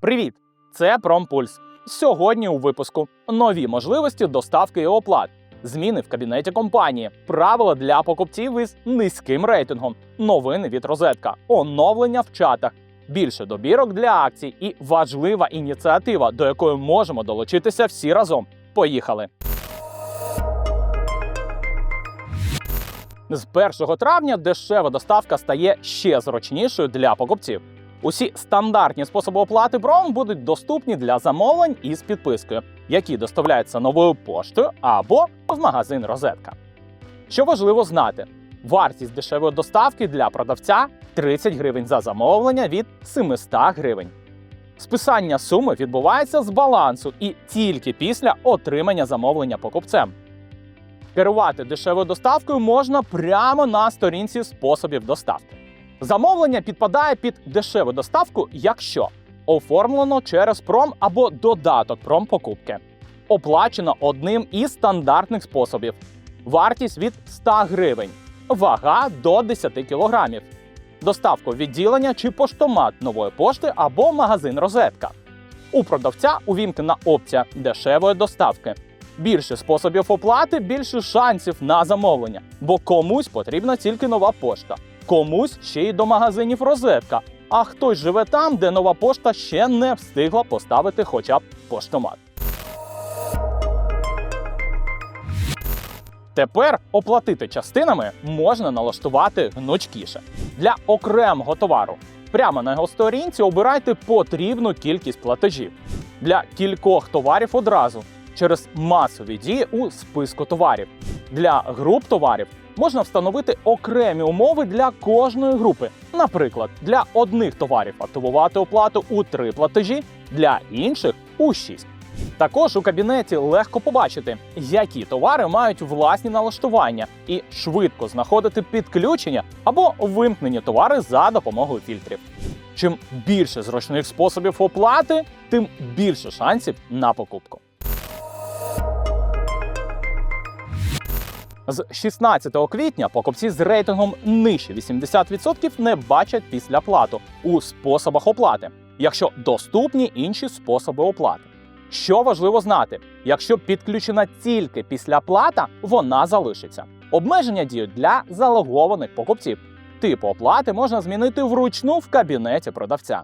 Привіт! Це Промпульс. Сьогодні у випуску нові можливості доставки і оплат, зміни в кабінеті компанії, правила для покупців із низьким рейтингом, новини від розетка, оновлення в чатах, більше добірок для акцій і важлива ініціатива, до якої можемо долучитися всі разом. Поїхали! З 1 травня дешева доставка стає ще зручнішою для покупців. Усі стандартні способи оплати бром будуть доступні для замовлень із підпискою, які доставляються новою поштою або в магазин Розетка. Що важливо знати, вартість дешевої доставки для продавця 30 гривень за замовлення від 700 гривень. Списання суми відбувається з балансу і тільки після отримання замовлення покупцем. Керувати дешевою доставкою можна прямо на сторінці способів доставки. Замовлення підпадає під дешеву доставку, якщо оформлено через пром або додаток промпокупки, оплачено одним із стандартних способів, вартість від 100 гривень, вага до 10 кг, доставку відділення чи поштомат нової пошти або магазин розетка. У продавця увімкнена опція дешевої доставки. Більше способів оплати, більше шансів на замовлення, бо комусь потрібна тільки нова пошта комусь ще й до магазинів розетка, а хтось живе там, де нова пошта ще не встигла поставити хоча б поштомат. Тепер оплатити частинами можна налаштувати гнучкіше для окремого товару. Прямо на його сторінці обирайте потрібну кількість платежів для кількох товарів одразу через масові дії у списку товарів. Для груп товарів можна встановити окремі умови для кожної групи. Наприклад, для одних товарів активувати оплату у три платежі, для інших у шість. Також у кабінеті легко побачити, які товари мають власні налаштування, і швидко знаходити підключення або вимкнені товари за допомогою фільтрів. Чим більше зручних способів оплати, тим більше шансів на покупку. З 16 квітня покупці з рейтингом нижче 80% не бачать післяплату у способах оплати, якщо доступні інші способи оплати. Що важливо знати, якщо підключена тільки післяплата, вона залишиться. Обмеження діють для залогованих покупців. Типу оплати можна змінити вручну в кабінеті продавця.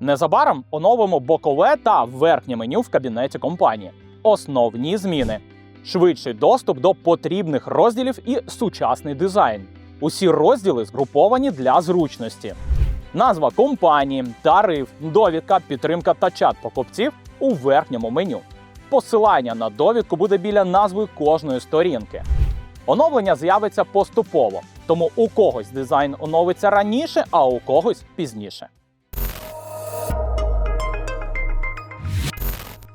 Незабаром оновимо бокове та верхнє меню в кабінеті компанії. Основні зміни: швидший доступ до потрібних розділів і сучасний дизайн. Усі розділи згруповані для зручності. Назва компанії, тариф, довідка, підтримка та чат покупців у верхньому меню. Посилання на довідку буде біля назви кожної сторінки. Оновлення з'явиться поступово, тому у когось дизайн оновиться раніше, а у когось пізніше.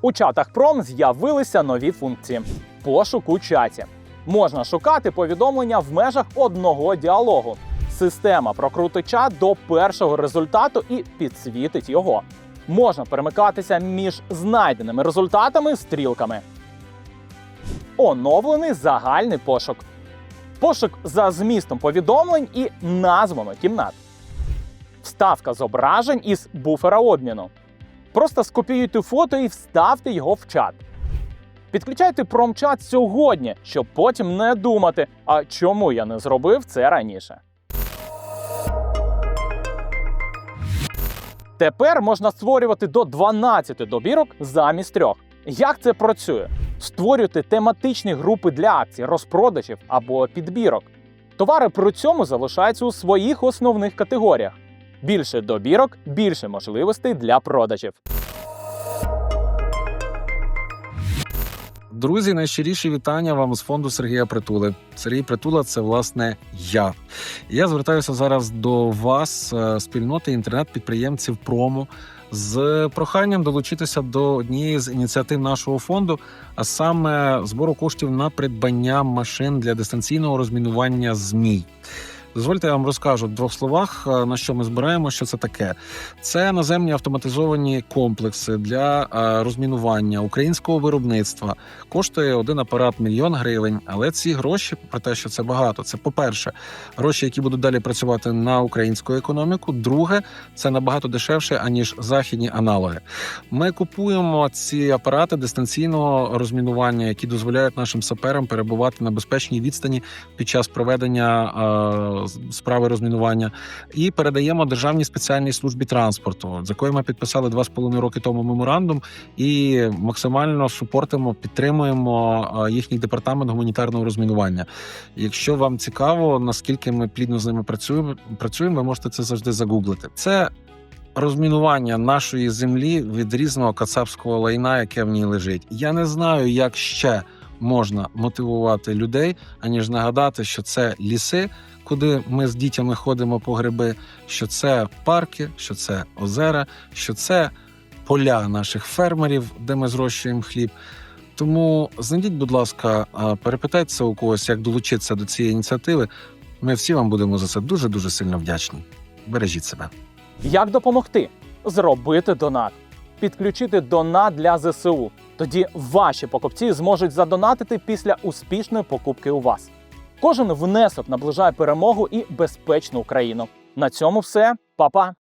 У чатах Пром з'явилися нові функції: пошук у чаті. Можна шукати повідомлення в межах одного діалогу. Система прокрутить чат до першого результату і підсвітить його. Можна перемикатися між знайденими результатами стрілками. Оновлений загальний пошук. Пошук за змістом повідомлень і назвами кімнат. Вставка зображень із буфера обміну. Просто скопіюйте фото і вставте його в чат. Підключайте промчат сьогодні, щоб потім не думати, а чому я не зробив це раніше. Тепер можна створювати до 12 добірок замість трьох. Як це працює? Створюйте тематичні групи для акцій, розпродажів або підбірок. Товари при цьому залишаються у своїх основних категоріях. Більше добірок, більше можливостей для продажів. Друзі, найщиріші вітання вам з фонду Сергія Притули. Сергій Притула це власне я. Я звертаюся зараз до вас, е, спільноти інтернет-підприємців Промо, з проханням долучитися до однієї з ініціатив нашого фонду, а саме збору коштів на придбання машин для дистанційного розмінування змій. Дозвольте, я вам розкажу в двох словах, е, на що ми збираємо, що це таке. Це наземні автоматизовані комплекси для е, розмінування українського виробництва. Коштує один апарат мільйон гривень. Але ці гроші, про те, що це багато, це по-перше, гроші, які будуть далі працювати на українську економіку. Друге, це набагато дешевше аніж західні аналоги. Ми купуємо ці апарати дистанційного розмінування, які дозволяють нашим саперам перебувати на безпечній відстані під час проведення е, справи розмінування, і передаємо державній спеціальній службі транспорту, з якою ми підписали два з половиною роки тому меморандум, і максимально супортимо, підтримуємо їхній департамент гуманітарного розмінування. Якщо вам цікаво, наскільки ми плідно з ними працюємо, працюємо, ви можете це завжди загуглити. Це розмінування нашої землі від різного кацапського лайна, яке в ній лежить. Я не знаю, як ще можна мотивувати людей, аніж нагадати, що це ліси, куди ми з дітями ходимо по гриби, що це парки, що це озера, що це поля наших фермерів, де ми зрощуємо хліб. Тому знайдіть, будь ласка, перепитайтеся у когось, як долучитися до цієї ініціативи. Ми всі вам будемо за це дуже дуже сильно вдячні. Бережіть себе. Як допомогти? Зробити донат, підключити донат для ЗСУ. Тоді ваші покупці зможуть задонатити після успішної покупки у вас. Кожен внесок наближає перемогу і безпечну Україну. На цьому все, Па-па!